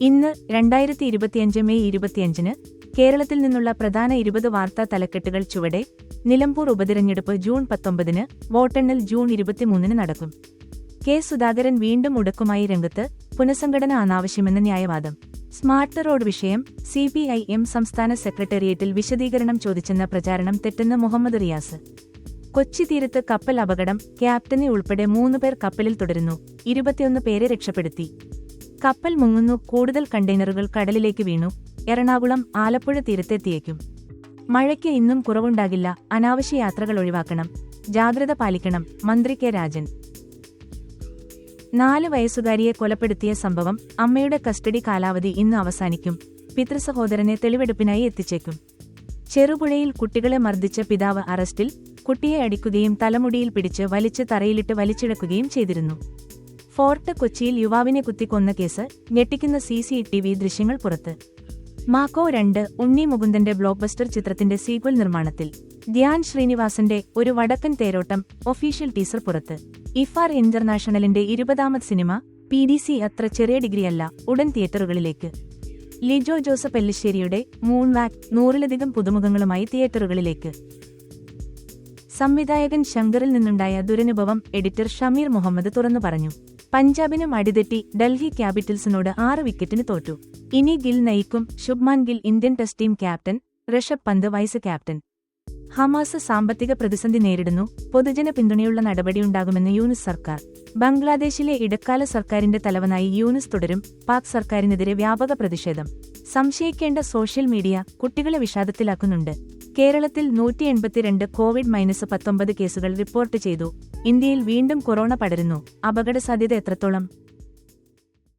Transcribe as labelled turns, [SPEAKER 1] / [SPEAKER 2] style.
[SPEAKER 1] ഇന്ന് രണ്ടായിരത്തി ഇരുപത്തിയഞ്ച് മെയ് ഇരുപത്തിയഞ്ചിന് കേരളത്തിൽ നിന്നുള്ള പ്രധാന ഇരുപത് വാർത്താ തലക്കെട്ടുകൾ ചുവടെ നിലമ്പൂർ ഉപതിരഞ്ഞെടുപ്പ് ജൂൺ പത്തൊമ്പതിന് വോട്ടെണ്ണൽ ജൂൺ ഇരുപത്തിമൂന്നിന് നടക്കും. കെ സുധാകരൻ വീണ്ടും ഉടക്കുമായി രംഗത്ത് പുനഃസംഘടന അനാവശ്യമെന്ന ന്യായവാദം. സ്മാർട്ട് റോഡ് വിഷയം സി പി ഐ എം സംസ്ഥാന സെക്രട്ടേറിയറ്റിൽ വിശദീകരണം ചോദിച്ചെന്ന പ്രചാരണം തെറ്റെന്ന് മുഹമ്മദ് റിയാസ്. കൊച്ചി തീരത്ത് കപ്പൽ അപകടം ക്യാപ്റ്റനെ ഉൾപ്പെടെ മൂന്നുപേർ കപ്പലിൽ തുടരുന്നു. ഇരുപത്തിയൊന്ന് പേരെ രക്ഷപ്പെടുത്തി. കപ്പൽ മുങ്ങുന്നു കൂടുതൽ കണ്ടെയ്നറുകൾ കടലിലേക്ക് വീണു. എറണാകുളം ആലപ്പുഴ തീരത്തെത്തിയേക്കും. മഴയ്ക്ക് ഇന്നും കുറവുണ്ടാകില്ല അനാവശ്യ യാത്രകൾ ഒഴിവാക്കണം. ജാഗ്രത പാലിക്കണം മന്ത്രി കെ രാജൻ. നാല് വയസ്സുകാരിയെ കൊലപ്പെടുത്തിയ സംഭവം അമ്മയുടെ കസ്റ്റഡി കാലാവധി ഇന്ന് അവസാനിക്കും. പിതൃസഹോദരനെ തെളിവെടുപ്പിനായി എത്തിച്ചേക്കും. ചെറുപുഴയിൽ കുട്ടികളെ മർദ്ദിച്ച പിതാവ് അറസ്റ്റിൽ കുട്ടിയെ അടിക്കുകയും തലമുടിയിൽ പിടിച്ച് വലിച്ച് തറയിലിട്ട് വലിച്ചിടക്കുകയും ചെയ്തിരുന്നു. ഫോർട്ട് കൊച്ചിയിൽ യുവാവിനെ കുത്തിക്കൊന്ന കേസ് ഞെട്ടിക്കുന്ന സി സി ടി വി ദൃശ്യങ്ങൾ പുറത്ത്. മാക്കോ രണ്ട് ഉണ്ണി മുകുന്ദന്റെ ബ്ലോക്ക്ബസ്റ്റർ ചിത്രത്തിന്റെ സീക്വൽ നിർമ്മാണത്തിൽ. ധ്യാൻ ശ്രീനിവാസന്റെ ഒരു വടക്കൻ തേരോട്ടം ഒഫീഷ്യൽ ടീസർ പുറത്ത്. ഇഫാർ ഇന്റർനാഷണലിന്റെ ഇരുപതാമത് സിനിമ പി ഡി സി അത്ര ചെറിയ ഡിഗ്രിയല്ല ഉടൻ തിയേറ്ററുകളിലേക്ക്. ലിജോ ജോസഫ് എല്ലിശ്ശേരിയുടെ മൂൺ വാക് നൂറിലധികം പുതുമുഖങ്ങളുമായി തിയേറ്ററുകളിലേക്ക്. സംവിധായകൻ ശങ്കറിൽ നിന്നുണ്ടായ ദുരനുഭവം എഡിറ്റർ ഷമീർ മുഹമ്മദ് തുറന്നു പറഞ്ഞു. പഞ്ചാബിനും അടിതെറ്റി ഡൽഹി ക്യാപിറ്റൽസിനോട് ആറ് വിക്കറ്റിന് തോറ്റു. ഇനി ഗിൽ നയിക്കും Shubman Gill Indian test team captain Rishabh Pant vice captain. Hamas സാമ്പത്തിക പ്രതിസന്ധി നേരിടുന്നു. പൊതുജന പിന്തുണയുള്ള നടപടിയുണ്ടാകുമെന്ന് യൂനിസ് സർക്കാർ. ബംഗ്ലാദേശിലെ ഇടക്കാല സർക്കാരിന്റെ തലവനായി യൂനിസ് തുടരും പാക് സർക്കാരിനെതിരെ വ്യാപക പ്രതിഷേധം. സംശയിക്കേണ്ട സോഷ്യൽ മീഡിയ കുട്ടികളെ വിഷാദത്തിലാക്കുന്നുണ്ട്. കേരളത്തിൽ നൂറ്റി എൺപത്തിരണ്ട് കോവിഡ് മൈനസ് പത്തൊമ്പത് കേസുകൾ റിപ്പോർട്ട് ചെയ്തു. ഇന്ത്യയിൽ വീണ്ടും കൊറോണ പടരുന്നു. അപകട സാധ്യത എത്രത്തോളം?